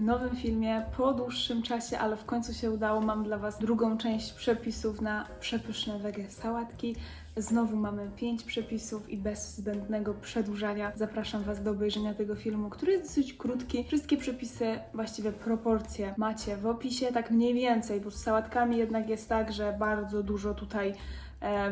w nowym filmie po dłuższym czasie, ale w końcu się udało. Mam dla Was drugą część przepisów na przepyszne wege sałatki. Znowu mamy pięć przepisów i bez zbędnego przedłużania zapraszam Was do obejrzenia tego filmu, który jest dosyć krótki. Wszystkie przepisy, właściwie proporcje macie w opisie, tak mniej więcej, bo z sałatkami jednak jest tak, że bardzo dużo tutaj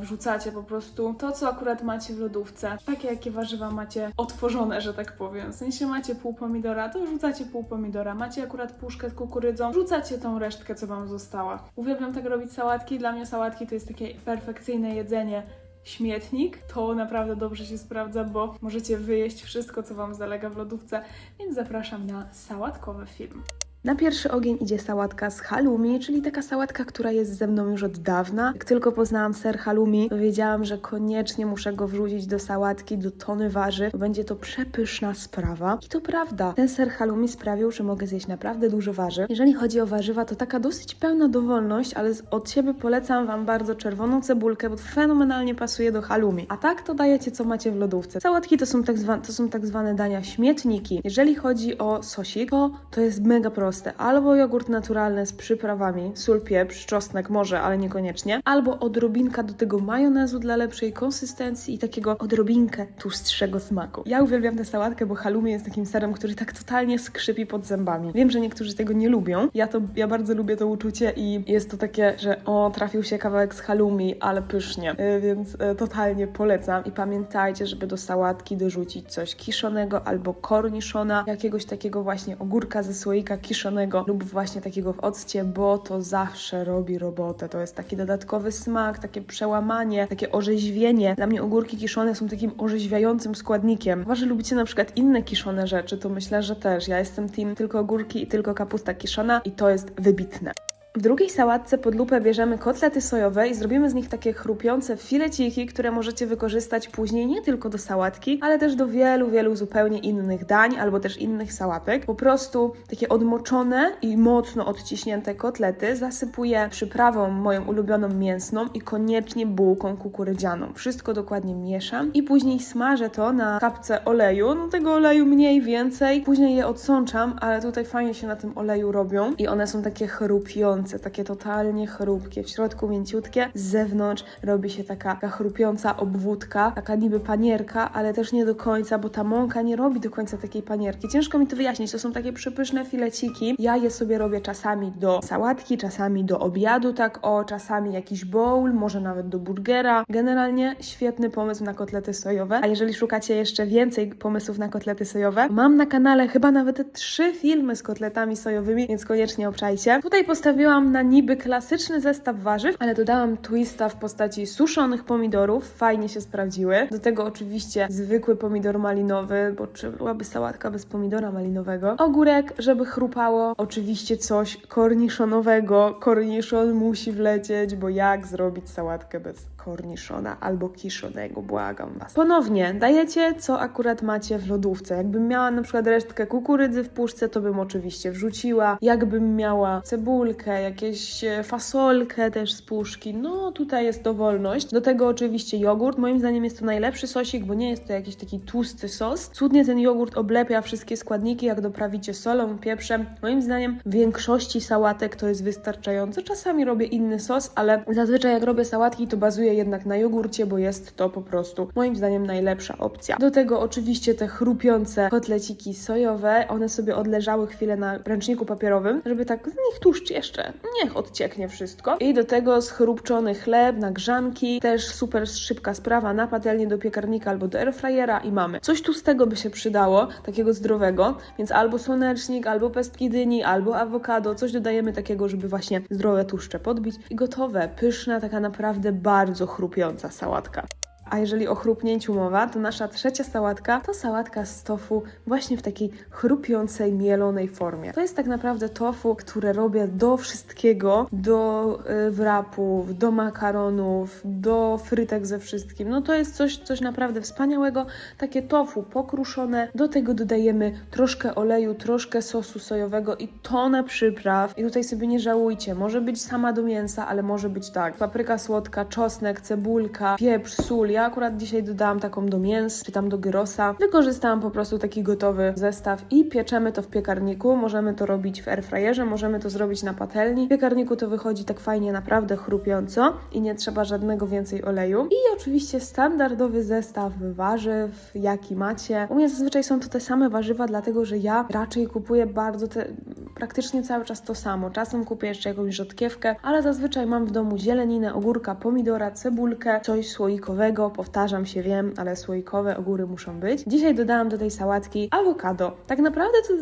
wrzucacie po prostu to, co akurat macie w lodówce. Takie, jakie warzywa macie otworzone, że tak powiem. W sensie macie pół pomidora, to wrzucacie pół pomidora. Macie akurat puszkę z kukurydzą, wrzucacie tą resztkę, co Wam została. Uwielbiam tak robić sałatki. Dla mnie sałatki to jest takie perfekcyjne jedzenie śmietnik, to naprawdę dobrze się sprawdza, bo możecie wyjeść wszystko, co Wam zalega w lodówce, więc zapraszam na sałatkowy film. Na pierwszy ogień idzie sałatka z halloumi, czyli taka sałatka, która jest ze mną już od dawna. Jak tylko poznałam ser halloumi, to wiedziałam, że koniecznie muszę go wrzucić do sałatki, do tony warzyw, będzie to przepyszna sprawa. I to prawda, ten ser halloumi sprawił, że mogę zjeść naprawdę dużo warzyw. Jeżeli chodzi o warzywa, to taka dosyć pełna dowolność, ale od siebie polecam Wam bardzo czerwoną cebulkę, bo fenomenalnie pasuje do halloumi. A tak to dajecie, co macie w lodówce. Sałatki to są tak, zwa- to są tak zwane dania śmietniki. Jeżeli chodzi o sosik, to to jest mega proste. Albo jogurt naturalny z przyprawami, sól, pieprz, czosnek może, ale niekoniecznie. Albo odrobinka do tego majonezu dla lepszej konsystencji i takiego odrobinkę tłustszego smaku. Ja uwielbiam tę sałatkę, bo halloumi jest takim serem, który tak totalnie skrzypi pod zębami. Wiem, że niektórzy tego nie lubią. Ja to, ja bardzo lubię to uczucie i jest to takie, że o, trafił się kawałek z halloumi, ale pysznie. Yy, więc e, totalnie polecam. I pamiętajcie, żeby do sałatki dorzucić coś kiszonego albo korniszona, jakiegoś takiego właśnie ogórka ze słoika kiszonego lub właśnie takiego w occie, bo to zawsze robi robotę. To jest taki dodatkowy smak, takie przełamanie, takie orzeźwienie. Dla mnie ogórki kiszone są takim orzeźwiającym składnikiem. Chyba, że lubicie na przykład inne kiszone rzeczy, to myślę, że też. Ja jestem team tylko ogórki i tylko kapusta kiszona i to jest wybitne. W drugiej sałatce pod lupę bierzemy kotlety sojowe i zrobimy z nich takie chrupiące fileciki, które możecie wykorzystać później nie tylko do sałatki, ale też do wielu, wielu zupełnie innych dań albo też innych sałatek. Po prostu takie odmoczone i mocno odciśnięte kotlety zasypuję przyprawą moją ulubioną mięsną i koniecznie bułką kukurydzianą. Wszystko dokładnie mieszam i później smażę to na kapce oleju. No tego oleju mniej więcej. Później je odsączam, ale tutaj fajnie się na tym oleju robią i one są takie chrupiące, takie totalnie chrupkie. W środku mięciutkie, z zewnątrz robi się taka, taka chrupiąca obwódka, taka niby panierka, ale też nie do końca, bo ta mąka nie robi do końca takiej panierki. Ciężko mi to wyjaśnić, to są takie przepyszne fileciki. Ja je sobie robię czasami do sałatki, czasami do obiadu, tak o, czasami jakiś bowl, może nawet do burgera. Generalnie świetny pomysł na kotlety sojowe. A jeżeli szukacie jeszcze więcej pomysłów na kotlety sojowe, mam na kanale chyba nawet trzy filmy z kotletami sojowymi, więc koniecznie obczajcie. Tutaj postawiłam na niby klasyczny zestaw warzyw, ale dodałam twista w postaci suszonych pomidorów, fajnie się sprawdziły. Do tego oczywiście zwykły pomidor malinowy, bo czy byłaby sałatka bez pomidora malinowego. Ogórek, żeby chrupało. Oczywiście coś korniszonowego. Korniszon musi wlecieć, bo jak zrobić sałatkę bez korniszona albo kiszonego, błagam was. Ponownie, dajecie co akurat macie w lodówce. Jakbym miała na przykład resztkę kukurydzy w puszce, to bym oczywiście wrzuciła. Jakbym miała cebulkę, jakieś e, fasolkę też z puszki, no tutaj jest dowolność. Do tego oczywiście jogurt. Moim zdaniem jest to najlepszy sosik, bo nie jest to jakiś taki tłusty sos. Cudnie ten jogurt oblepia wszystkie składniki, jak doprawicie solą, pieprzem. Moim zdaniem w większości sałatek to jest wystarczające. Czasami robię inny sos, ale zazwyczaj jak robię sałatki, to bazuję jednak na jogurcie, bo jest to po prostu moim zdaniem najlepsza opcja. Do tego oczywiście te chrupiące kotleciki sojowe, one sobie odleżały chwilę na ręczniku papierowym, żeby tak z nich tłuszcz jeszcze, niech odcieknie wszystko. I do tego schrupczony chleb na grzanki, też super szybka sprawa, na patelnię do piekarnika albo do airfryera i mamy. Coś tu z tego by się przydało, takiego zdrowego, więc albo słonecznik, albo pestki dyni, albo awokado, coś dodajemy takiego, żeby właśnie zdrowe tłuszcze podbić. I gotowe, pyszna, taka naprawdę bardzo chrupiąca sałatka. A jeżeli o chrupnięciu mowa, to nasza trzecia sałatka to sałatka z tofu właśnie w takiej chrupiącej, mielonej formie. To jest tak naprawdę tofu, które robię do wszystkiego, do y, wrapów, do makaronów, do frytek ze wszystkim. No to jest coś, coś naprawdę wspaniałego. Takie tofu pokruszone, do tego dodajemy troszkę oleju, troszkę sosu sojowego i tonę przypraw. I tutaj sobie nie żałujcie, może być sama do mięsa, ale może być tak. Papryka słodka, czosnek, cebulka, pieprz, sól, Ja akurat dzisiaj dodałam taką do mięs, czy tam do gyrosa. Wykorzystałam po prostu taki gotowy zestaw i pieczemy to w piekarniku. Możemy to robić w airfryerze, możemy to zrobić na patelni. W piekarniku to wychodzi tak fajnie, naprawdę chrupiąco i nie trzeba żadnego więcej oleju. I oczywiście standardowy zestaw warzyw, jaki macie. U mnie zazwyczaj są to te same warzywa, dlatego że ja raczej kupuję bardzo te, praktycznie cały czas to samo. Czasem kupię jeszcze jakąś rzodkiewkę, ale zazwyczaj mam w domu zieleninę, ogórka, pomidora, cebulkę, coś słoikowego. Powtarzam się, wiem, ale słoikowe ogóry muszą być. Dzisiaj dodałam do tej sałatki awokado. Tak naprawdę to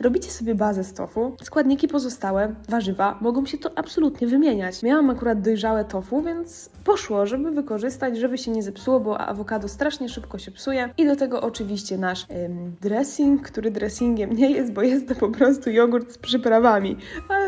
robicie sobie bazę z tofu. Składniki pozostałe, warzywa, mogą się to absolutnie wymieniać. Miałam akurat dojrzałe tofu, więc poszło, żeby wykorzystać, żeby się nie zepsuło, bo awokado strasznie szybko się psuje. I do tego oczywiście nasz em, dressing, który dressingiem nie jest, bo jest to po prostu jogurt z przyprawami,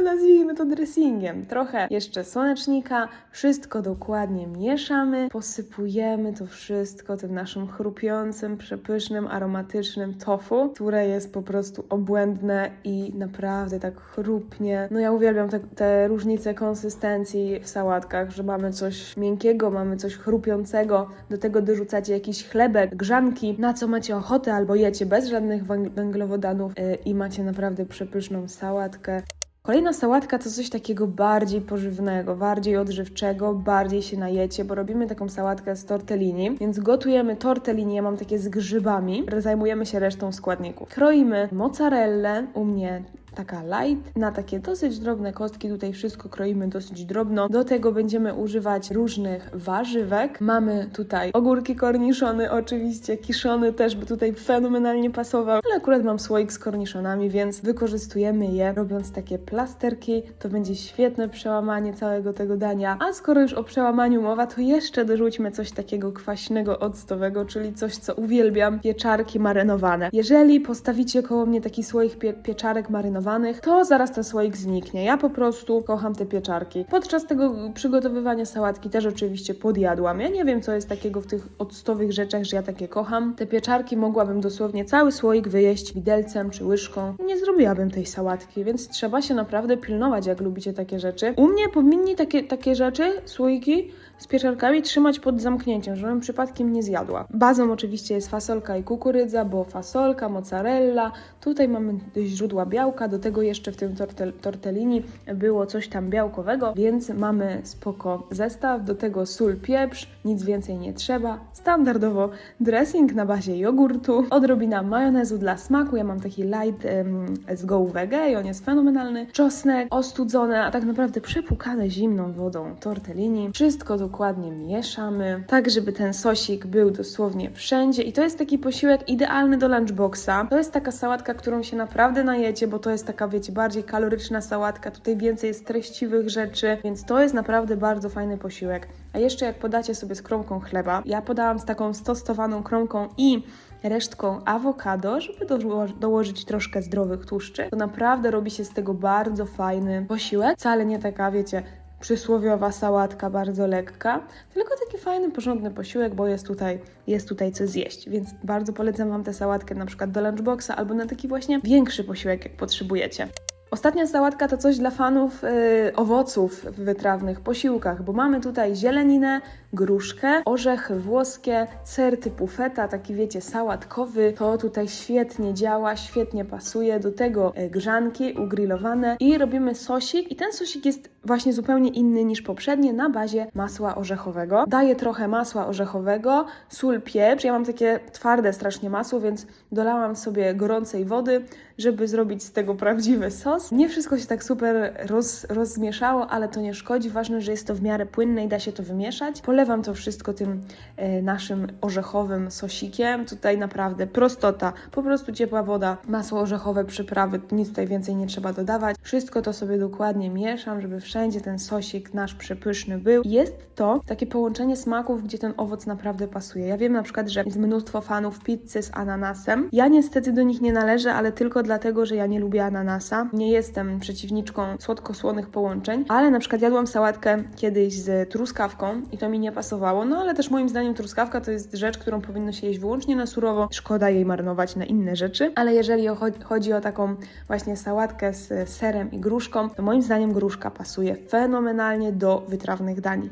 nazwijmy to dressingiem. Trochę jeszcze słonecznika, wszystko dokładnie mieszamy, posypujemy to wszystko tym naszym chrupiącym, przepysznym, aromatycznym tofu, które jest po prostu obłędne i naprawdę tak chrupnie. No ja uwielbiam te, te różnice konsystencji w sałatkach, że mamy coś miękkiego, mamy coś chrupiącego, do tego dorzucacie jakiś chlebek, grzanki, na co macie ochotę, albo jecie bez żadnych węg- węglowodanów yy, i macie naprawdę przepyszną sałatkę. Kolejna sałatka to coś takiego bardziej pożywnego, bardziej odżywczego, bardziej się najecie, bo robimy taką sałatkę z tortellini, więc gotujemy tortellini, ja mam takie z grzybami, zajmujemy się resztą składników. Kroimy mozzarellę, u mnie taka light, na takie dosyć drobne kostki, tutaj wszystko kroimy dosyć drobno. Do tego będziemy używać różnych warzywek. Mamy tutaj ogórki korniszony, oczywiście kiszony też by tutaj fenomenalnie pasował, ale akurat mam słoik z korniszonami, więc wykorzystujemy je robiąc takie plasterki. To będzie świetne przełamanie całego tego dania. A skoro już o przełamaniu mowa, to jeszcze dorzućmy coś takiego kwaśnego, octowego, czyli coś, co uwielbiam, pieczarki marynowane. Jeżeli postawicie koło mnie taki słoik pie pieczarek marynowanych, to zaraz ten słoik zniknie. Ja po prostu kocham te pieczarki. Podczas tego przygotowywania sałatki też oczywiście podjadłam. Ja nie wiem, co jest takiego w tych octowych rzeczach, że ja takie kocham. Te pieczarki mogłabym dosłownie cały słoik wyjeść widelcem czy łyżką. Nie zrobiłabym tej sałatki, więc trzeba się naprawdę pilnować, jak lubicie takie rzeczy. U mnie powinni takie, takie rzeczy, słoiki z pieczarkami trzymać pod zamknięciem, żebym przypadkiem nie zjadła. Bazą oczywiście jest fasolka i kukurydza, bo fasolka, mozzarella, tutaj mamy źródła białka, do tego jeszcze w tym tortel, tortellini było coś tam białkowego, więc mamy spoko zestaw, do tego sól, pieprz, nic więcej nie trzeba. Standardowo dressing na bazie jogurtu, odrobina majonezu dla smaku, ja mam taki light em, z Go i on jest fenomenalny, czosnek ostudzone, a tak naprawdę przepłukane zimną wodą tortellini. Wszystko dokładnie mieszamy, tak żeby ten sosik był dosłownie wszędzie i to jest taki posiłek idealny do lunchboxa. To jest taka sałatka, którą się naprawdę najecie, bo to jest taka, wiecie, bardziej kaloryczna sałatka, tutaj więcej jest treściwych rzeczy, więc to jest naprawdę bardzo fajny posiłek. A jeszcze jak podacie sobie z kromką chleba, ja podałam z taką stostowaną kromką i resztką awokado, żeby doło- dołożyć troszkę zdrowych tłuszczy, to naprawdę robi się z tego bardzo fajny posiłek. Wcale nie taka, wiecie, przysłowiowa sałatka bardzo lekka, tylko taki fajny, porządny posiłek, bo jest tutaj, jest tutaj co zjeść. Więc bardzo polecam Wam tę sałatkę na przykład do lunchboxa albo na taki właśnie większy posiłek, jak potrzebujecie. Ostatnia sałatka to coś dla fanów y, owoców w wytrawnych posiłkach, bo mamy tutaj zieleninę, gruszkę, orzechy włoskie, ser typu feta, taki wiecie, sałatkowy. To tutaj świetnie działa, świetnie pasuje. Do tego y, grzanki ugrillowane i robimy sosik i ten sosik jest właśnie zupełnie inny niż poprzednie na bazie masła orzechowego. Daję trochę masła orzechowego, sól, pieprz. Ja mam takie twarde strasznie masło, więc dolałam sobie gorącej wody, żeby zrobić z tego prawdziwy sos. Nie wszystko się tak super roz, rozmieszało, ale to nie szkodzi. Ważne, że jest to w miarę płynne i da się to wymieszać. Polewam to wszystko tym e, naszym orzechowym sosikiem. Tutaj naprawdę prostota, po prostu ciepła woda, masło orzechowe, przyprawy, nic tutaj więcej nie trzeba dodawać. Wszystko to sobie dokładnie mieszam, żeby wszędzie ten sosik nasz przepyszny był. Jest to takie połączenie smaków, gdzie ten owoc naprawdę pasuje. Ja wiem na przykład, że jest mnóstwo fanów pizzy z ananasem. Ja niestety do nich nie należę, ale tylko dlatego, że ja nie lubię ananasa. Nie jestem przeciwniczką słodko-słonych połączeń, ale na przykład jadłam sałatkę kiedyś z truskawką i to mi nie pasowało. No ale też moim zdaniem truskawka to jest rzecz, którą powinno się jeść wyłącznie na surowo. Szkoda jej marnować na inne rzeczy. Ale jeżeli cho- chodzi o taką właśnie sałatkę z serem i gruszką, to moim zdaniem gruszka pasuje fenomenalnie do wytrawnych dań.